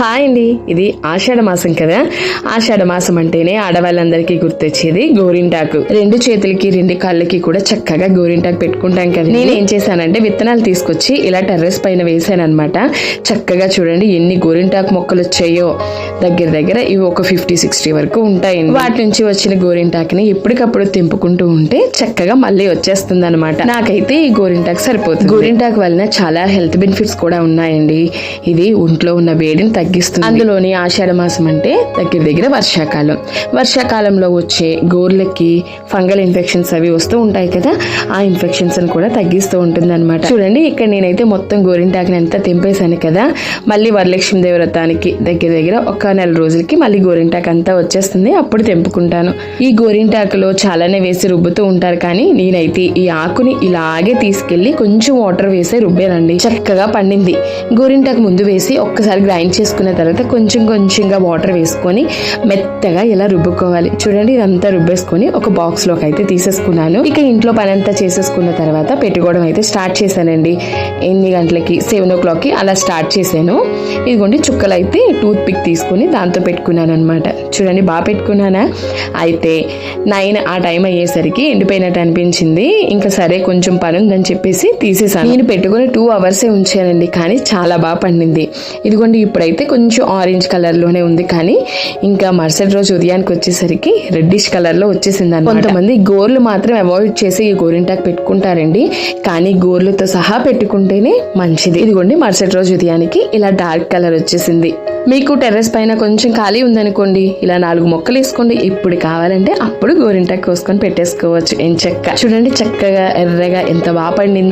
Hi అండి. ఇది ఆషాఢ మాసం కదా. ఆషాఢ మాసం అంటేనే ఆడవాళ్ళందరికీ గుర్తొచ్చేది గోరింటాకు. రెండు చేతులకి రెండు కాళ్ళకి కూడా చక్కగా గోరింటాకు పెట్టుకుంటాం కదా నేను ఏం చేశానంటే విత్తనాలు తీసుకొచ్చి ఇలా టెర్రస్ పైన వేసాను అనమాట చక్కగా చూడండి ఎన్ని గోరింటాకు మొక్కలు వచ్చాయో. దగ్గర దగ్గర ఇవి ఒక ఫిఫ్టీ సిక్స్టీ వరకు ఉంటాయి వాటి నుంచి వచ్చిన గోరింటాకుని ఎప్పటికప్పుడు తెంపుకుంటూ ఉంటే చక్కగా మళ్ళీ వచ్చేస్తుంది అనమాట నాకైతే ఈ గోరింటాకు సరిపోతుంది. గోరింటాకు వలన చాలా హెల్త్ బెనిఫిట్స్ కూడా ఉన్నాయండి. ఇది ఒంట్లో ఉన్న వేడిని తగ్గిస్తుంది. అందులోని ఆషాఢ మాసం అంటే దగ్గర దగ్గర వర్షాకాలం. వర్షాకాలంలో వచ్చే గోర్లకి ఫంగల్ ఇన్ఫెక్షన్స్ అవి వస్తూ ఉంటాయి కదా ఆ ఇన్ఫెక్షన్స్ కూడా తగ్గిస్తూ ఉంటుంది అనమాట చూడండి ఇక్కడ నేనైతే మొత్తం గోరింటాకుని అంతా తెంపేశాను కదా. మళ్ళీ వరలక్ష్మి దేవరతానికి దగ్గర దగ్గర ఒక నెల రోజులకి మళ్ళీ గోరింటాకు అంతా వచ్చేస్తుంది. అప్పుడు తెంపుకుంటాను. ఈ గోరింటాకులో చాలానే వేసి రుబ్బుతూ ఉంటారు కానీ నేనైతే ఈ ఆకుని ఇలాగే తీసుకెళ్ళి కొంచెం వాటర్ వేసి రుబ్బానండి. చక్కగా పండింది. గోరింటాకు ముందు వేసి ఒక్కసారి గ్రైండ్ చేసుకున్న తర్వాత కొంచెం కొంచెంగా వాటర్ వేసుకొని మెత్తగా ఇలా రుబ్బుకోవాలి. చూడండి ఇదంతా రుబ్బేసుకొని ఒక బాక్స్లోకి అయితే తీసేసుకున్నాను. ఇక ఇంట్లో పని అంతా చేసేసుకున్న తర్వాత పెట్టుకోవడం అయితే స్టార్ట్ చేశానండి. ఎన్ని గంటలకి సెవెన్ ఓ క్లాక్కి అలా స్టార్ట్ చేశాను. ఇదిగోండి చుక్కలు అయితే టూత్ పిక్ తీసుకొని దాంతో పెట్టుకున్నాను అనమాట చూడండి బాగా పెట్టుకున్నానా? అయితే నైన్ ఆ టైం అయ్యేసరికి ఎండిపోయినట్టు అనిపించింది. ఇంకా సరే కొంచెం పని ఉందని చెప్పేసి తీసేసాను నేను పెట్టుకుని టూ అవర్సే ఉంచానండి కానీ చాలా బాగా ఉండింది. ఇదిగోండి ఇప్పుడైతే కొంచెం ఆరెంజ్ కలర్లోనే ఉంది కానీ ఇంకా మరుసటి రోజు ఉదయానికి వచ్చేసరికి రెడ్డిష్ కలర్లో వచ్చేసింది అన్నమాట. కొంతమంది గోర్లు మాత్రం అవాయిడ్ చేసి ఈ గోరింటాకు పెట్టుకుంటారండి. కానీ గోర్లతో సహా పెట్టుకుంటేనే మంచిది. ఇదిగోండి మరుసటి రోజు ఉదయానికి ఇలా డార్క్ కలర్ వచ్చేసింది. మీకు టెర్రస్ పైన కొంచెం ఖాళీ ఉందనుకోండి ఇలా నాలుగు మొక్కలు వేసుకోండి. ఇప్పుడు కావాలంటే అప్పుడు గోరింటాకు కోసుకొని పెట్టేసుకోవచ్చు. ఏం చెక్క? చూడండి చక్కగా ఎర్రగా ఎంత బాగా పండిందో.